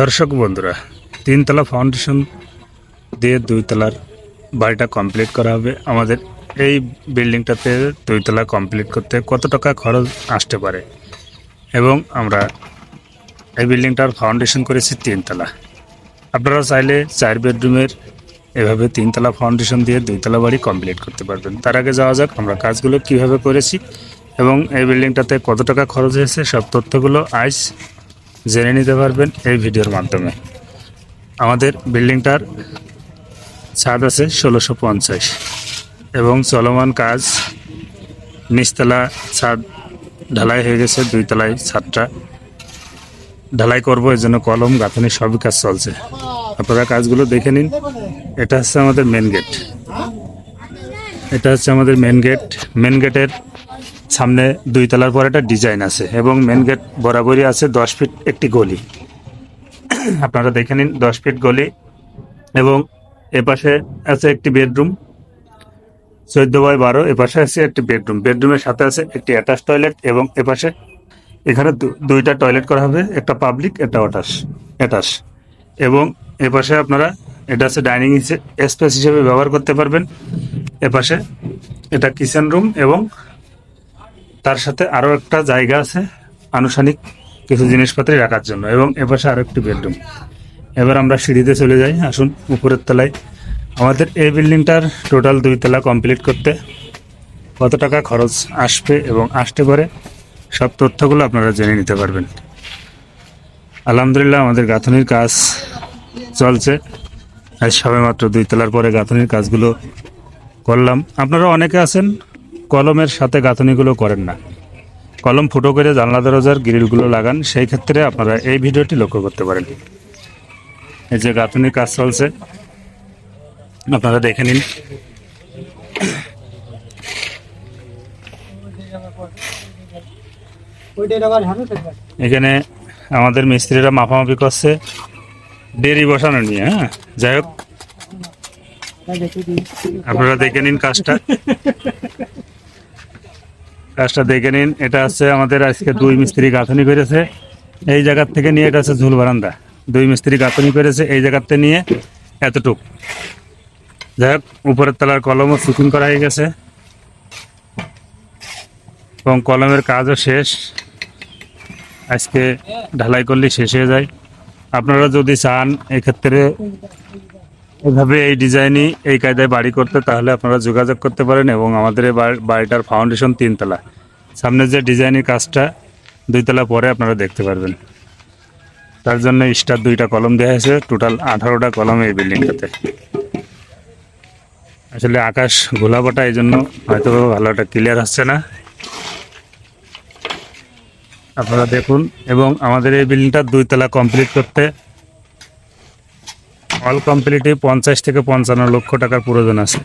দর্শক বন্ধুরা, তিনতলা ফাউন্ডেশন দিয়ে দুইতলার বাড়িটা কমপ্লিট করা হবে। আমাদের এই বিল্ডিংটাতে দুইতলা কমপ্লিট করতে কত টাকা খরচ আসতে পারে? এবং আমরা এই বিল্ডিংটার ফাউন্ডেশন করেছি তিনতলা। আপনারা চাইলে চার বেডরুমের এভাবে তিনতলা ফাউন্ডেশন দিয়ে দুইতলা বাড়ি কমপ্লিট করতে পারবেন। তার আগে যাওয়া যাক আমরা কাজগুলো কীভাবে করেছি এবং এই বিল্ডিংটাতে কত টাকা খরচ হয়েছে, সব তথ্যগুলো আজ জেনে নিতে পারবেন এই ভিডিওর মাধ্যমে। আমাদের বিল্ডিংটার ছাদ আছে ষোলোশো পঞ্চাশ এবং চলমান কাজ নিচতলা ছাদ ঢালাই হয়ে গেছে দুই তলায় ছাদটা ঢালাই করব এর জন্য কলম, গাঁথনি সবই কাজ চলছে। আপনারা কাজগুলো দেখে নিন। এটা হচ্ছে আমাদের মেন গেট এটা হচ্ছে আমাদের মেন গেট মেন গেটের সামনে দুই তলার পর একটা ডিজাইন আছে এবং মেন গেট বরাবরই আছে দশ ফিট একটি গলি। আপনারা দেখে নিন দশ ফিট গলি এবং এপাশে আছে একটি বেডরুম চোদ্দ বাই বারো, এপাশে আছে একটি বেডরুম বেডরুমের সাথে আছে একটি অ্যাটাচ টয়লেট এবং এপাশে এখানে দুইটা টয়লেট করা হবে, একটা পাবলিক একটা অটাস অ্যাটাস এবং এপাশে আপনারা, এটা আছে ডাইনিং স্পেস হিসেবে ব্যবহার করতে পারবেন। এপাশে এটা কিচেন রুম এবং তার সাথে আরও একটা জায়গা আছে আনুষ্ঠানিক কিছু জিনিসপত্র রাখার জন্য। এবং এপাশে আরও একটি বেডরুম। এবার আমরা সিঁড়িতে চলে যাই, আসুন উপরের তলায়। আমাদের এই বিল্ডিংটার টোটাল দুই তলা কমপ্লিট করতে কত টাকা খরচ আসবে এবং আসতে পারে, সব তথ্যগুলো আপনারা জেনে নিতে পারবেন। আলহামদুলিল্লাহ আমাদের গাঁথনির কাজ চলছে। সবে মাত্র দুই তলার পরে গাঁথনির কাজগুলো করলাম। আপনারা অনেকে আছেন কলমের সাথে গাঁথনিগুলো করেন না। কলম ফুটো করে জানলা দরজার গ্রিলগুলো লাগান, সেই ক্ষেত্রে আপনারা এই ভিডিওটি লক্ষ্য করতে পারেন। এই যে গাঁথনির কাজ চলছে, আপনারা দেখে নিন। এখানে আমাদের মিস্ত্রিরা মাপামাপি করছে দেরি বসানো নিয়ে হ্যাঁ? যাই হোক। আপনারা দেখে নিন কাজটা। কাজটা দেখে নিন। এটা হচ্ছে আমাদের আজকে দুই মিস্ত্রি গাঁথনি করেছে। এই জায়গার থেকে নিয়ে এটা হচ্ছে ঝুল বারান্দা। দুই মিস্ত্রি গাঁথনি করেছে এই জায়গাতে নিয়ে এতটুক। যাই হোক, উপরের তলার কলমও ফিটিং করা হয়ে গেছে। এবং কলমের কাজও শেষ। আজকে ঢালাই করলে শেষ হয়ে যায়। আপনারা যদি চান, এক্ষেত্রে এভাবে এই ডিজাইনই এই কায়দায় বাড়ি করতে তাহলে আপনারা যোগাযোগ করতে পারেন এবং আমাদের এই বাড়িটার ফাউন্ডেশন তিনতলা। সামনে যে ডিজাইনের কাজটা দুইতলা পরে আপনারা দেখতে পারবেন। তার জন্য স্টার দুইটা কলম দেওয়া হয়েছে টোটাল আঠারোটা কলম এই বিল্ডিংটাতে। আসলে আকাশ গোলাপাটা এই জন্য হয়তো ভালো একটা ক্লিয়ার হচ্ছে না। আপনারা দেখুন, এবং আমাদের এই বিল্ডিংটা দুইতলা কমপ্লিট করতে অল কমপ্লিটে পঞ্চাশ থেকে পঞ্চান্ন লক্ষ টাকার প্রয়োজন আছে।